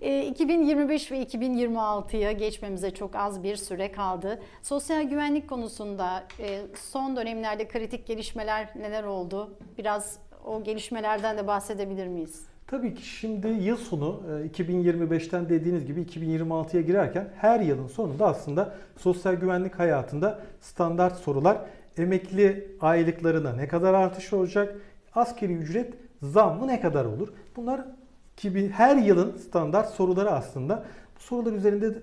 E, 2025 ve 2026'ya geçmemize çok az bir süre kaldı. Sosyal güvenlik konusunda e, son dönemlerde kritik gelişmeler neler oldu? Biraz o gelişmelerden de bahsedebilir miyiz? Tabii ki şimdi yıl sonu e, 2025'ten dediğiniz gibi 2026'ya girerken her yılın sonunda aslında sosyal güvenlik hayatında standart sorular emekli aylıklarına ne kadar artış olacak, askeri ücret zammı ne kadar olur? Bunlar gibi her yılın standart soruları aslında. Bu sorular üzerinde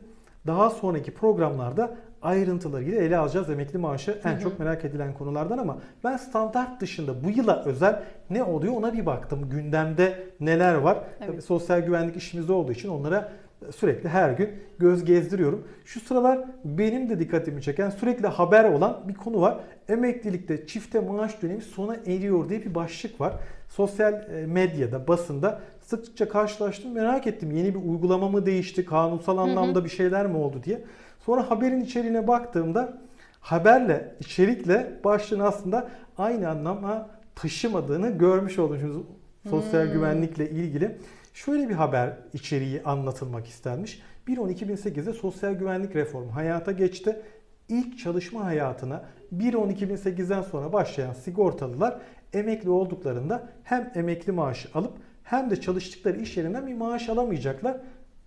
daha sonraki programlarda ayrıntılarıyla ele alacağız. Emekli maaşı en çok merak edilen konulardan ama ben standart dışında bu yıla özel ne oluyor ona bir baktım. Gündemde neler var? Evet. Tabii sosyal güvenlik işimizde olduğu için onlara sürekli her gün göz gezdiriyorum. Şu sıralar benim de dikkatimi çeken sürekli haber olan bir konu var. Emeklilikte çifte maaş dönemi sona eriyor diye bir başlık var. Sosyal e, medyada, basında sıkça karşılaştım. Merak ettim yeni bir uygulama mı değişti, kanunsal anlamda bir şeyler mi oldu diye. Sonra haberin içeriğine baktığımda haberle, içerikle başlığın aslında aynı anlama taşımadığını görmüş oldum sosyal güvenlikle ilgili. Şöyle bir haber içeriği anlatılmak istenmiş. 1.10.2008'de sosyal güvenlik reformu hayata geçti. İlk çalışma hayatına 1.10.2008'den sonra başlayan sigortalılar emekli olduklarında hem emekli maaşı alıp hem de çalıştıkları iş yerinden bir maaş alamayacaklar.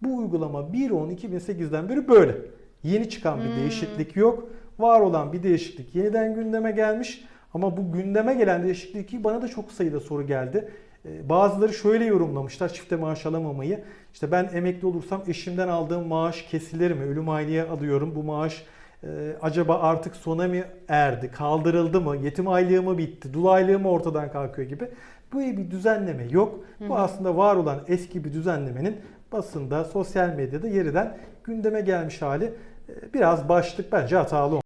Bu uygulama 1.10.2008'den beri böyle. Yeni çıkan bir değişiklik yok. Var olan bir değişiklik yeniden gündeme gelmiş. Ama bu gündeme gelen değişiklik bana da çok sayıda soru geldi. Ee, Bazıları şöyle yorumlamışlar çifte maaş alamamayı. İşte ben emekli olursam eşimden aldığım maaş kesilir mi? Ölüm aylığı alıyorum. Bu maaş e, acaba artık sona mı erdi? Kaldırıldı mı? Yetim aylığı mı bitti? Dul aylığı mı ortadan kalkıyor gibi. Böyle bir düzenleme yok. Bu aslında var olan eski bir düzenlemenin basında, sosyal medyada yeniden gündeme gelmiş hali. Ee, Biraz başlık bence hatalı